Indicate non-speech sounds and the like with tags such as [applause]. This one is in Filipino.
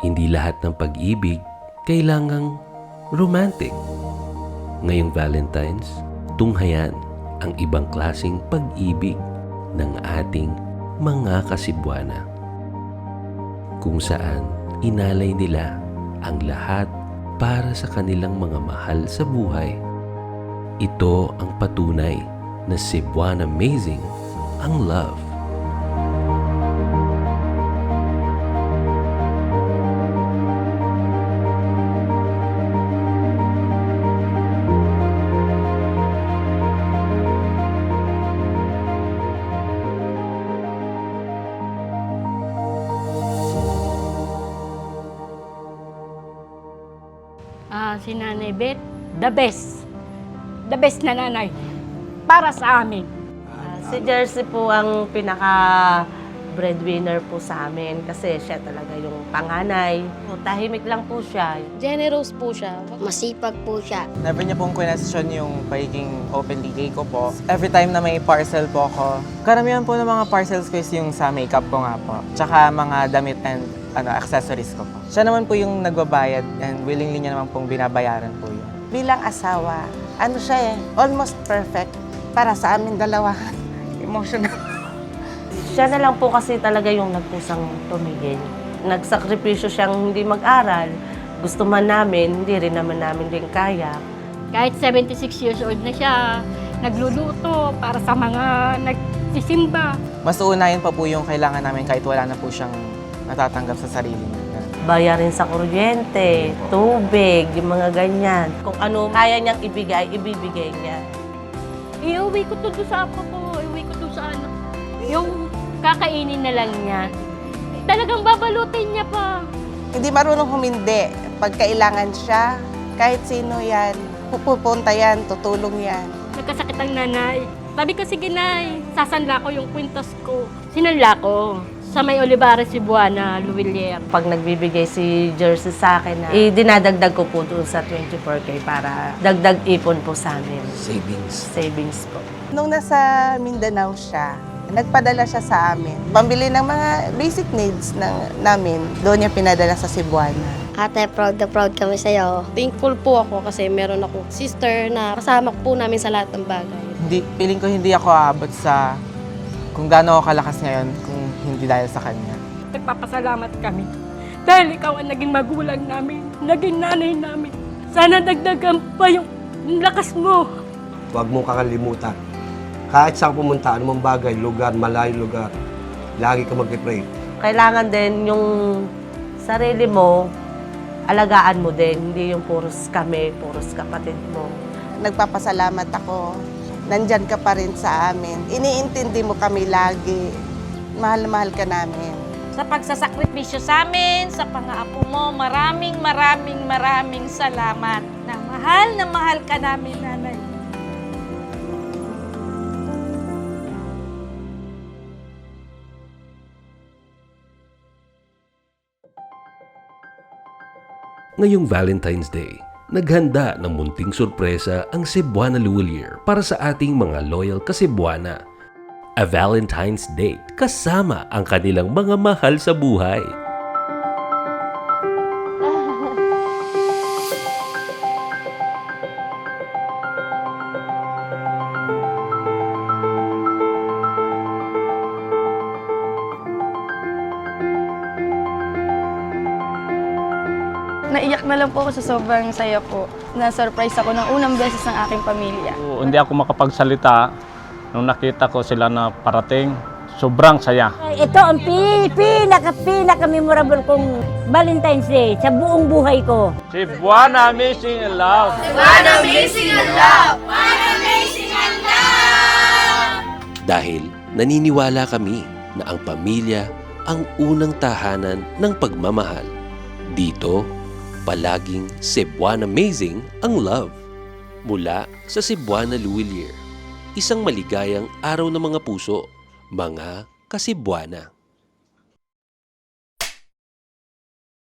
Hindi lahat ng pag-ibig kailangang romantic. Ngayong Valentine's, tunghayan ang ibang klasing pag-ibig ng ating mga kasibwana. Kung saan inalay nila ang lahat para sa kanilang mga mahal sa buhay. Ito ang patunay na Cebuana Amazing ang love. Si Nanay Beth, the best. The best na nanay. Para sa amin. Ah, si Jersey po ang pinaka breadwinner po sa amin kasi siya talaga yung panganay. Po, tahimik lang po siya. Generous po siya. Masipag po siya. Never niya pong question yung pagiging openly gay ko po. Every time na may parcel po ako, karamihan po ng mga parcels ko is yung sa makeup ko nga po. Tsaka mga damit and ano, accessories ko po. Siya naman po yung nagbabayad and willingly niya naman pong binabayaran po yun. bilang asawa, ano siya eh, almost perfect para sa amin dalawa. [laughs] Emotional. Siya na lang po kasi talaga yung nagpusang tumigil. Nagsakripisyo siyang hindi mag-aral. Gusto man namin, hindi rin naman namin din kaya. Kahit 76 years old na siya, nagluluto para sa mga nagsisimba. Mas uunahin pa po yung kailangan namin kahit wala na po siyang natatanggap sa sarili niya. Bayarin sa kuryente, tubig, yung mga ganyan. Kung ano kaya niyang ibigay, ibibigay niya. Iuwi ko to doon sa apo ko, iuwi ko doon sa anak. Yung kakainin na lang niya, talagang babalutin niya pa. Hindi marunong humindi. Pag kailangan siya, kahit sino yan, pupunta yan, tutulong yan. Nagkasakit ang nanay. Sabi ko, sige nay, sasanla ko yung kwintas ko. Sinanla ko sa may Olivares, Cebuana, Luwilier. Pag nagbibigay si Jersey sa akin, na, eh, dinadagdag ko po doon sa 24K para dagdag ipon po sa amin. Savings. Savings po. Nung nasa Mindanao siya, nagpadala siya sa amin. Pambili ng mga basic needs ng, namin, doon niya pinadala sa Cebuana. Ate, proud na proud kami sa'yo. Thankful po ako kasi meron akong sister na kasama po namin sa lahat ng bagay. Hindi, feeling ko hindi ako aabot sa kung gaano ako kalakas ngayon kung hindi dahil sa kanya. Nagpapasalamat kami. Dahil ikaw ang naging magulang namin, naging nanay namin. Sana dagdagan pa yung lakas mo. Huwag mong kakalimutan. Kahit saan pumunta, anumang bagay, lugar, malayo lugar, lagi ka mag-pray. Kailangan din yung sarili mo, alagaan mo din. Hindi yung puros kami, puros kapatid mo. Nagpapasalamat ako. Nandyan ka pa rin sa amin. Iniintindi mo kami lagi. Mahal-mahal ka namin. sa pagsasakripisyo sa amin, sa pangaapo mo. Maraming, maraming, maraming salamat. Na mahal na mahal ka namin, nanay. Ngayong Valentine's Day, naghanda ng munting sorpresa ang Cebuana Luwalier para sa ating mga loyal ka-Cebuana. A Valentine's Date kasama ang kanilang mga mahal sa buhay. Naiyak na lang po ako sa sobrang saya ko. Na-surprise ako ng unang beses ng aking pamilya. Oo, hindi ako makapagsalita nung nakita ko sila na parating. Sobrang saya. Ito ang pi- pinaka pinaka memorable kong Valentine's Day sa buong buhay ko. Cebuana Amazing in Love! Dahil naniniwala kami na ang pamilya ang unang tahanan ng pagmamahal. Dito, palaging Cebuana Amazing ang love. Mula sa Cebuana Luwilier, isang maligayang araw ng mga puso, mga kasibuana.